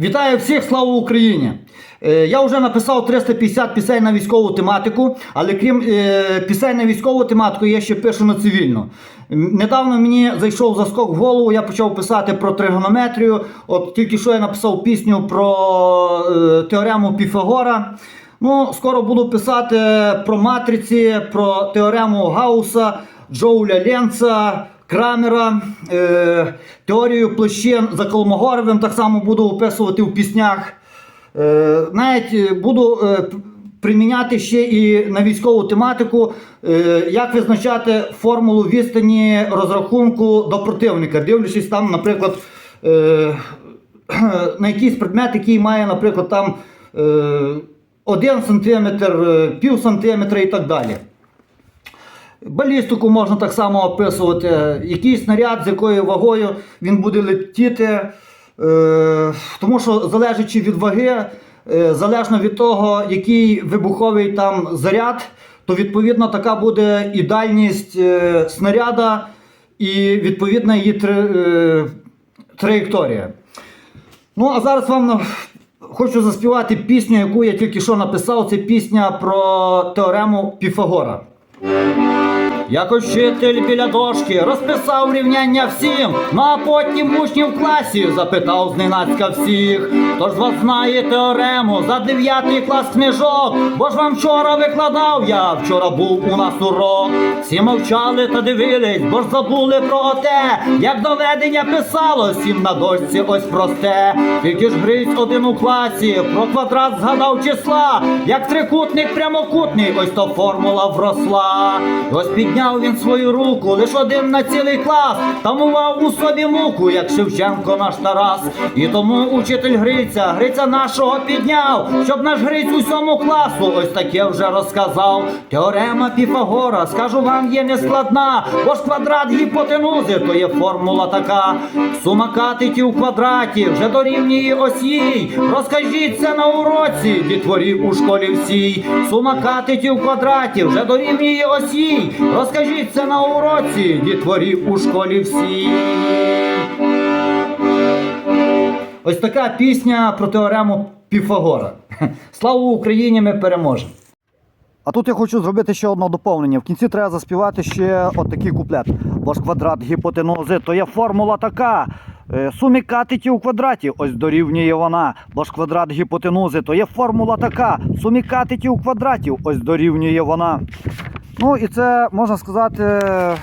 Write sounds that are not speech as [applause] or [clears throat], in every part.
Вітаю всіх, слава Україні! Е, Я вже написав 350 пісень на військову тематику, але крім е, пісень на військову тематику, я ще пишу на цивільну. Недавно мені зайшов заскок в голову, я почав писати про тригонометрію. От тільки що я написав пісню про е, теорему Піфагора. Ну, скоро буду писати про матриці, про теорему Гауса, Джоуля Ленца, Крамера, е, теорію площин за Колмогоровим так само буду описувати в піснях. Е, навіть е, буду е, приміняти ще і на військову тематику, е, як визначати формулу відстані розрахунку до противника, дивлячись там, наприклад, е, [clears throat] на якийсь предмет, який має, наприклад, там е, 1 см, е, пів сантиметра і так далі. Балістику можна так само описувати, який снаряд, з якою вагою він буде летіти. Е, тому що залежачи від ваги, е, залежно від того, який вибуховий там заряд, то відповідно така буде і дальність е, снаряда, і відповідна її траєкторія. Ну, а зараз вам хочу заспівати пісню, яку я тільки що написав. Це пісня про теорему Піфагора. Як учитель біля дошки розписав рівняння всім, ну а потім учнів в класі запитав зненацька всіх. Хто ж вас знає теорему за дев'ятий клас книжок? Бо ж вам вчора викладав я, вчора був у нас урок. Всі мовчали та дивились, бо ж забули про те, як доведення писало всім на дошці ось просте. Тільки ж Гриць один у класі, про квадрат згадав числа, як трикутник прямокутний, ось то формула вросла. Ось підняв він свою руку, лиш один на цілий клас, тамував у собі муку, як Шевченко наш Тарас. І тому учитель Гриця, Гриця нашого підняв, щоб наш Гриць усьому класу ось таке вже розказав. Теорема Піфагора, скажу вам, є нескладна, бо ж квадрат гіпотенузи, то є формула така. Сума катетів у квадраті вже дорівнює осій. Розкажіть це на уроці, дітворів у школі всій. Сума катетів у квадраті вже дорівнює осій. Це на уроці, дітворів у школі всій. Ось така пісня про теорему Піфагора. Слава Україні! Ми переможемо! А тут я хочу зробити ще одне доповнення. В кінці треба заспівати ще отакий куплет. Ж квадрат гіпотенузи, то є формула така. Е, Сумі катетів у квадраті, ось дорівнює вона. Бо ж квадрат гіпотенузи, то є формула така. Сумі катетів у квадраті, ось дорівнює вона. Ну і це можна сказати. е,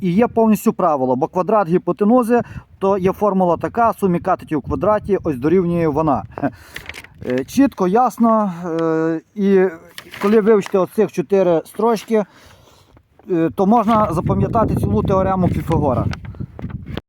І є повністю правило, бо квадрат гіпотенузи то є формула така, сумі катетів у квадраті, ось дорівнює вона. Е, Чітко, ясно. е, І коли вивчите оцих чотири строчки, то можна запам'ятати цілу теорему Піфагора.